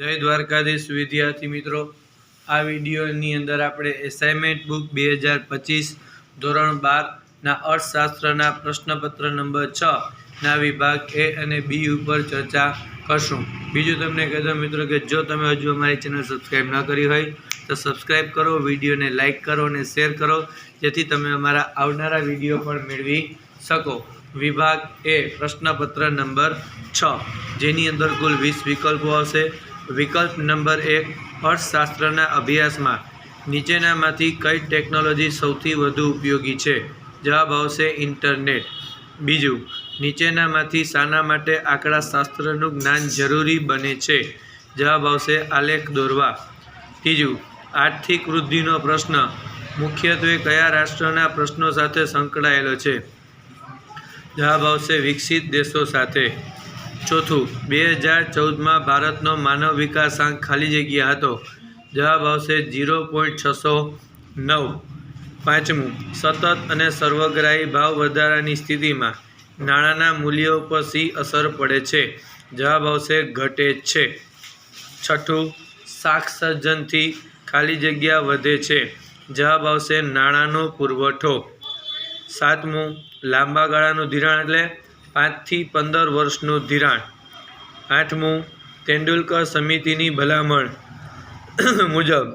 જય દ્વારકાધીશ વિદ્યાર્થી મિત્રો. આ વિડીયોની અંદર આપણે એસાઇનમેન્ટ બુક બે હજાર પચીસ ધોરણ બારના અર્થશાસ્ત્રના પ્રશ્નપત્ર નંબર છ ના વિભાગ એ અને બી ઉપર ચર્ચા કરશું. બીજું તમને કહેતો મિત્રો કે જો તમે હજુ અમારી ચેનલ સબસ્ક્રાઈબ ન કરી હોય, તો સબસ્ક્રાઈબ કરો, વિડીયોને લાઇક કરો અને શેર કરો, જેથી તમે અમારા આવનારા વીડિયો પણ મેળવી શકો. વિભાગ એ પ્રશ્નપત્ર નંબર છ. જેની અંદર કુલ વીસ વિકલ્પો હશે. વિકલ્પ નંબર એક, અર્થશાસ્ત્રના અભ્યાસમાં. નીચેનામાંથી કઈ ટેકનોલોજી સૌથી વધુ ઉપયોગી છે? જવાબ આવશે ઇન્ટરનેટ. બીજું, નીચેનામાંથી શાના માટે આંકડાશાસ્ત્રનું જ્ઞાન જરૂરી બને છે? જવાબ આવશે આલેખ દોરવા. ત્રીજું, આર્થિક વૃદ્ધિનો પ્રશ્ન. મુખ્યત્વે કયા રાષ્ટ્રના પ્રશ્નો સાથે સંકળાયેલો છે? જવાબ આવશે વિકસિત દેશો સાથે. ચોથું. બે હજાર ચૌદમાં ભારતનો માનવ વિકાસાંક ખાલી જગ્યા હતો. જવાબ આવશે ઝીરો પોઈન્ટ છસો નવ. પાંચમું. સતત અને સર્વગ્રાહી ભાવ વધારાની સ્થિતિમાં નાણાંના મૂલ્યો ઉપર સી અસર પડે છે. જવાબ આવશે ઘટે છે. છઠ્ઠું. શાક સર્જનથી ખાલી જગ્યા વધે છે. જવાબ આવશે નાણાંનો પુરવઠો. સાતમું. લાંબા ગાળાનું ધિરાણ એટલે પાંચથી પંદર વર્ષનું ધિરાણ. આઠમું, તેંડુલકર સમિતિની ભલામણ મુજબ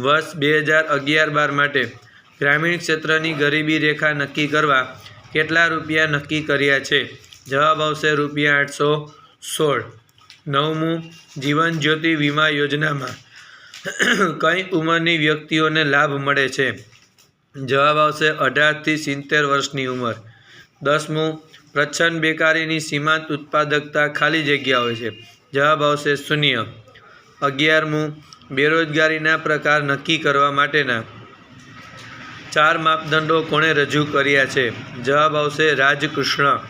વર્ષ બે હજાર અગિયાર બાર માટે ગ્રામીણ ક્ષેત્રની ગરીબી રેખા નક્કી કરવા કેટલા રૂપિયા નક્કી કર્યા છે? જવાબ આવશે રૂપિયા આઠસો સોળ. નવમું, જીવન જ્યોતિ વીમા યોજનામાં કઈ ઉંમરની વ્યક્તિઓને લાભ મળે છે? જવાબ આવશે અઢારથી સિત્તેર વર્ષની ઉંમર. દસમું પ્રચ્છન્ન બેકારીની સીમાંત ઉત્પાદકતા ખાલી જગ્યા હોય છે. જવાબ આવશે શૂન્ય. અગિયારમું, બેરોજગારીના પ્રકાર નક્કી કરવા માટેના ચાર માપદંડો કોણે રજૂ કર્યા છે? જવાબ આવશે રાજકૃષ્ણ.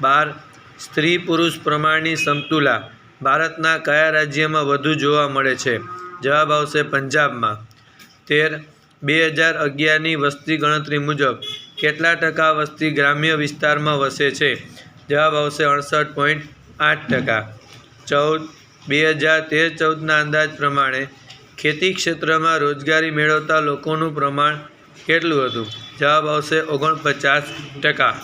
બાર, સ્ત્રી પુરુષ પ્રમાણની સમતુલા ભારતના કયા રાજ્યમાં વધુ જોવા મળે છે? જવાબ આવશે પંજાબમાં. તેર, બે હજાર અગિયારની વસ્તી ગણતરી મુજબ કેટલા ટકા વસ્તી ગ્રામ્ય વિસ્તારમાં વસે છે? જવાબ આવશે અડસઠ પોઈન્ટ આઠ ટકા. ચૌદ, બે હજાર તેર, ચૌદના અંદાજ પ્રમાણે ખેતી ક્ષેત્રમાં રોજગારી મેળવતા લોકોનું પ્રમાણ કેટલું હતું? જવાબ આવશે ઓગણપચાસ ટકા.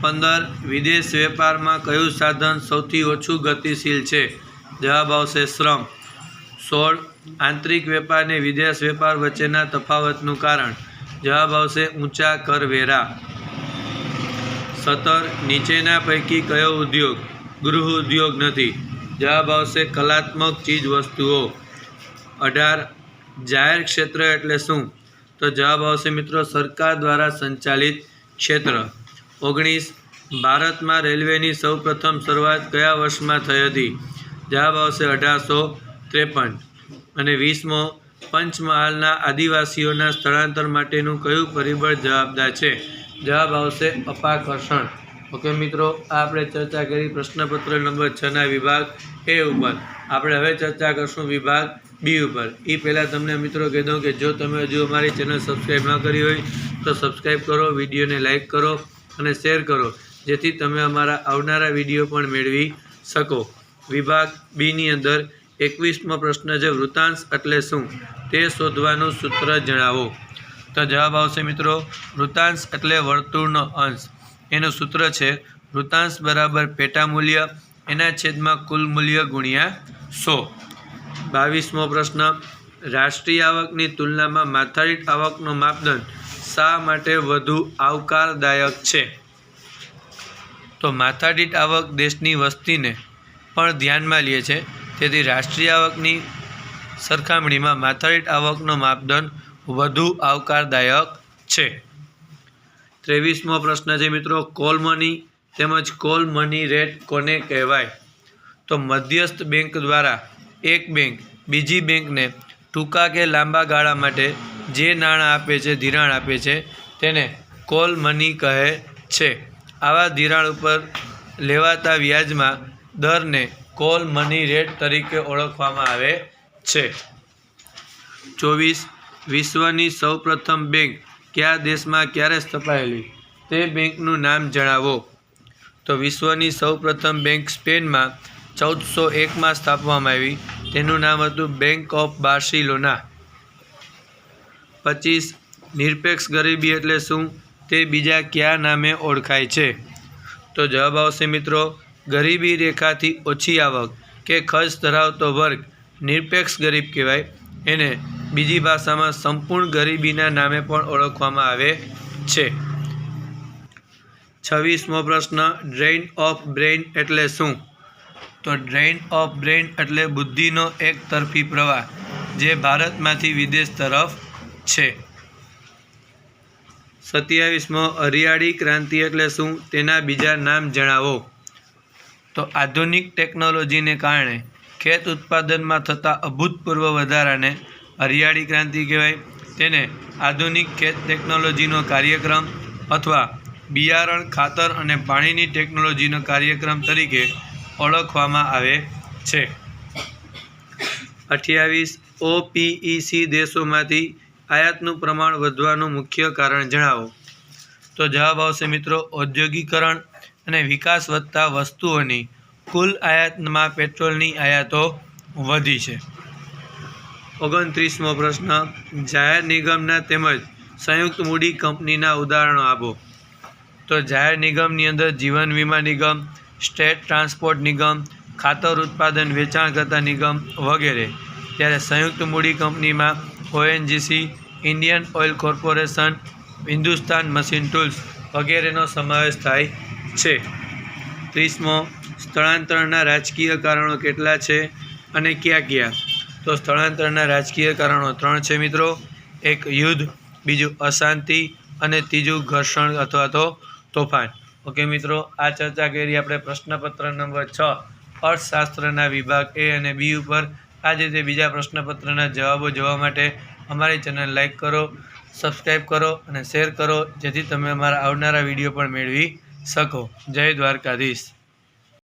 પંદર, વિદેશ વેપારમાં કયું સાધન સૌથી ઓછું ગતિશીલ છે? જવાબ આવશે શ્રમ. સોળ, આંતરિક વેપાર અને વિદેશ વેપાર વચ્ચેના તફાવતનું કારણ. જવાબ આવશે ઊંચા કરવેરા સત્તર નીચેના પૈકી કયો ઉદ્યોગ? ગૃહ ઉદ્યોગ નથી. જવાબ આવશે કલાત્મક ચીજ વસ્તુઓ અઢાર, જાહેર ક્ષેત્ર એટલે શું? તો જવાબ આવશે મિત્રો સરકાર દ્વારા સંચાલિત ક્ષેત્ર. ઓગણીસ, ભારતમાં રેલવેની સૌપ્રથમ શરૂઆત કયા વર્ષમાં થઈ હતી? જવાબ આવશે અઢારસો ત્રેપન. અને વીસમો પંચમહાલના આદિવાસીઓના સ્થળાંતર માટેનું કયું પરિબળ જવાબદાર છે? જવાબ આવશે અપાકર્ષણ. ઓકે મિત્રો, આપણે ચર્ચા કરી પ્રશ્નપત્ર નંબર છના વિભાગ એ ઉપર. આપણે હવે ચર્ચા કરશું વિભાગ બી ઉપર. એ પહેલાં તમને મિત્રો કહી દઉં કે જો તમે હજુ અમારી ચેનલ સબસ્ક્રાઈબ ન કરી હોય, તો સબસ્ક્રાઈબ કરો, વિડીયોને લાઇક કરો અને શેર કરો, જેથી તમે અમારા આવનારા વીડિયો પણ મેળવી શકો. વિભાગ બીની અંદર એકવીસમો પ્રશ્ન છે વૃતાંશ એટલે શું? તે શોધવાનું સૂત્ર જણાવો. તો જવાબ આવશે મિત્રો વૃતાંશ એટલે વર્તુળનો અંશ. એનું સૂત્ર છે વૃતાંશ બરાબર પેટા મૂલ્ય, એના છેદમાં કુલ મૂલ્ય ગુણ્યા સો. બાવીસમો પ્રશ્ન, રાષ્ટ્રીય આવકની તુલનામાં માથાદીઠ આવકનો માપદંડ શા માટે વધુ આવકારદાયક છે? તો માથાદીઠ આવક દેશની વસ્તીને પણ ધ્યાનમાં લે છે. તેથી રાષ્ટ્રીય આવકની સરખામણીમાં માથાદીઠ આવકનો માપદંડ વધુ આવકારદાયક છે. ત્રેવીસમો પ્રશ્ન છે મિત્રો, કોલ મની તેમજ કોલ મની રેટ કોને કહેવાય? તો મધ્યસ્થ બેંક દ્વારા એક બેંક બીજી બેંકને ટૂંકા કે લાંબા ગાળા માટે જે નાણાં આપે છે, ધિરાણ આપે છે, તેને કોલ મની કહે છે. આવા ધિરાણ ઉપર લેવાતા વ્યાજમાં દરને કોલ મની રેટ તરીકે ઓળખવામાં આવે છે. ચોવીસ. વિશ્વની સૌપ્રથમ બેંક કયા દેશમાં ક્યારે સ્થપાયેલી? તે બેંકનું નામ જણાવો. તો વિશ્વની સૌપ્રથમ બેંક સ્પેનમાં ચૌદસો એકમાં સ્થાપવામાં આવી. તેનું નામ હતું બેંક ઓફ બાર્સિલોના. પચીસ. નિરપેક્ષ ગરીબી એટલે શું? તે બીજા કયા નામે ઓળખાય છે? તો જવાબ આવશે મિત્રો ગરીબી રેખાથી ઓછી આવક કે ખર્ચ ધરાવતો વર્ગ નિરપેક્ષ ગરીબ કહેવાય. એને બીજી ભાષામાં સંપૂર્ણ ગરીબીના નામે પણ ઓળખવામાં આવે છે. છવ્વીસમો પ્રશ્ન ડ્રેઇન ઓફ બ્રેઇન એટલે શું? તો ડ્રેઇન ઓફ બ્રેઇન એટલે બુદ્ધિનો એક તરફી પ્રવાહ, જે ભારતમાંથી વિદેશ તરફ છે. સત્યાવીસમો હરિયાળી ક્રાંતિ એટલે શું? તેના બીજા નામ જણાવો. તો આધુનિક ટેકનોલોજીને કારણે ખેત ઉત્પાદનમાં થતા અભૂતપૂર્વ વધારાને હરિયાળી ક્રાંતિ કહેવાય. તેને આધુનિક ખેત ટેકનોલોજીનો કાર્યક્રમ અથવા બિયારણ, ખાતર અને પાણીની ટેકનોલોજીનો કાર્યક્રમ તરીકે ઓળખવામાં આવે છે. અઠ્યાવીસ ઓપીઈસી દેશોમાંથી આયાતનું પ્રમાણ વધવાનું મુખ્ય કારણ જણાવો. તો જવાબ આવશે મિત્રો, ઔદ્યોગિકરણ અને વિકાસ વધતા વસ્તુઓની કુલ આયાતમાં પેટ્રોલની આયાતો વધી છે. ઓગણત્રીસમો પ્રશ્ન, જાહેર નિગમના તેમજ સંયુક્ત મૂડી કંપનીના ઉદાહરણો આપો. તો જાહેર નિગમની અંદર જીવન વીમા નિગમ, સ્ટેટ ટ્રાન્સપોર્ટ નિગમ, ખાતર ઉત્પાદન વેચાણ કરતા નિગમ વગેરે. ત્યારે સંયુક્ત મૂડી કંપનીમાં ONGC, Indian Oil Corporation, Hindustan Machine Tools વગેરેનો સમાવેશ થાય છે. ત્રીસમો સ્થળાંતરના રાજકીય કારણો કેટલા છે અને ક્યાં ક્યાં? તો સ્થળાંતરના રાજકીય કારણો ત્રણ છે મિત્રો. એક યુદ્ધ, બીજું અશાંતિ અને ત્રીજું ઘર્ષણ અથવા તો તોફાન. ઓકે મિત્રો, આ ચર્ચા કરી આપણે પ્રશ્નપત્ર નંબર છ, અર્થશાસ્ત્રના વિભાગ એ અને બી ઉપર. આ રીતે બીજા પ્રશ્નપત્રના જવાબો જોવા માટે અમારી ચેનલ લાઈક કરો સબસ્ક્રાઈબ કરો અને શેર કરો, જેથી તમે અમારા આવનારા વીડિયો પણ મેળવી શકો. જય દ્વારકાધીશ.